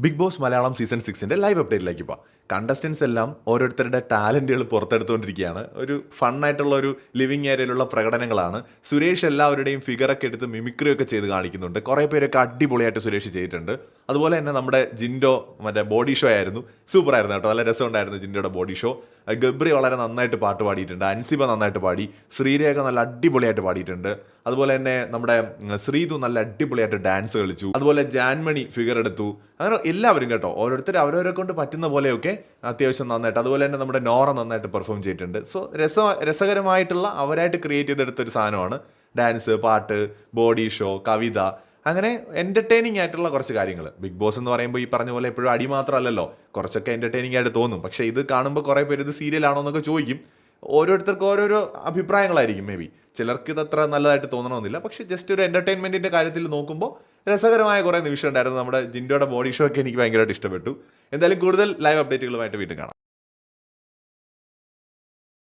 Big Boss Malayalam season സിക്സിന്റെ live അപ്ഡേറ്റിലേക്ക് പോവാം. കണ്ടസ്റ്റൻസ് എല്ലാം ഓരോരുത്തരുടെ ടാലന്റുകൾ പുറത്തെടുത്തുകൊണ്ടിരിക്കുകയാണ്. ഒരു ഫണ്ണായിട്ടുള്ള ഒരു ലിവിങ് ഏരിയയിലുള്ള പ്രകടനങ്ങളാണ്. സുരേഷ് എല്ലാവരുടെയും ഫിഗറൊക്കെ എടുത്ത് മിമിക്രി ഒക്കെ ചെയ്ത് കാണിക്കുന്നുണ്ട്. കുറേ പേരൊക്കെ അടിപൊളിയായിട്ട് സുരേഷ് ചെയ്തിട്ടുണ്ട്. അതുപോലെ തന്നെ നമ്മുടെ ജിൻഡോ മറ്റേ ബോഡി ഷോ ആയിരുന്നു. സൂപ്പർ ആയിരുന്നു കേട്ടോ. നല്ല രസമുണ്ടായിരുന്നു ജിൻഡോയുടെ ബോഡി ഷോ. ഗബ്രി വളരെ നന്നായിട്ട് പാട്ട് പാടിയിട്ടുണ്ട്. അൻസിബ നന്നായിട്ട് പാടി. ശ്രീരേഖ നല്ല അടിപൊളിയായിട്ട് പാടിയിട്ടുണ്ട്. അതുപോലെ തന്നെ നമ്മുടെ ശ്രീതു നല്ല അടിപൊളിയായിട്ട് ഡാൻസ് കളിച്ചു. അതുപോലെ ജാൻമണി ഫിഗർ എടുത്തു. അങ്ങനെ എല്ലാവരും കേട്ടോ. ഓരോരുത്തർ അവരവരെ കൊണ്ട് പറ്റുന്ന പോലെയൊക്കെ അത്യാവശ്യം നന്നായിട്ട്. അതുപോലെ തന്നെ നമ്മുടെ നോറ നന്നായിട്ട് പെർഫോം ചെയ്തിട്ടുണ്ട്. സോ രസ രസകരമായിട്ടുള്ള അവരായിട്ട് ക്രിയേറ്റ് ചെയ്തെടുത്തൊരു സാധനമാണ്. ഡാൻസ് പാട്ട് ബോഡി ഷോ കവിത അങ്ങനെ എന്റർടൈനിങ് ആയിട്ടുള്ള കുറച്ച് കാര്യങ്ങൾ ബിഗ് ബോസ് എന്ന് പറയുമ്പോൾ ഈ പറഞ്ഞ പോലെ എപ്പോഴും അടി മാത്രമല്ലല്ലോ. കുറച്ചൊക്കെ എന്റർടൈനിങ് ആയിട്ട് തോന്നും. പക്ഷേ ഇത് കാണുമ്പോൾ കുറേ പേര് ഇത് സീരിയലാണോ എന്നൊക്കെ ചോദിക്കും. ഓരോരുത്തർക്കും ഓരോരോ അഭിപ്രായങ്ങളായിരിക്കും മേ ബി ചിലർക്ക് ഇത് അത്ര നല്ലതായിട്ട് തോന്നണമെന്നില്ല. പക്ഷേ ജസ്റ്റ് ഒരു എന്റർടൈൻമെന്റിന്റെ കാര്യത്തിൽ നോക്കുമ്പോൾ രസകരമായ കുറേ നിമിഷം ഉണ്ടായിരുന്നു നമ്മുടെ ജിൻഡോയുടെ ബോഡി ഷോ ഒക്കെ എനിക്ക് ഭയങ്കരമായിട്ട് ഇഷ്ടപ്പെട്ടു. എന്തായാലും കൂടുതൽ ലൈവ് അപ്ഡേറ്റുകളുമായിട്ട് വീണ്ടും കാണാം.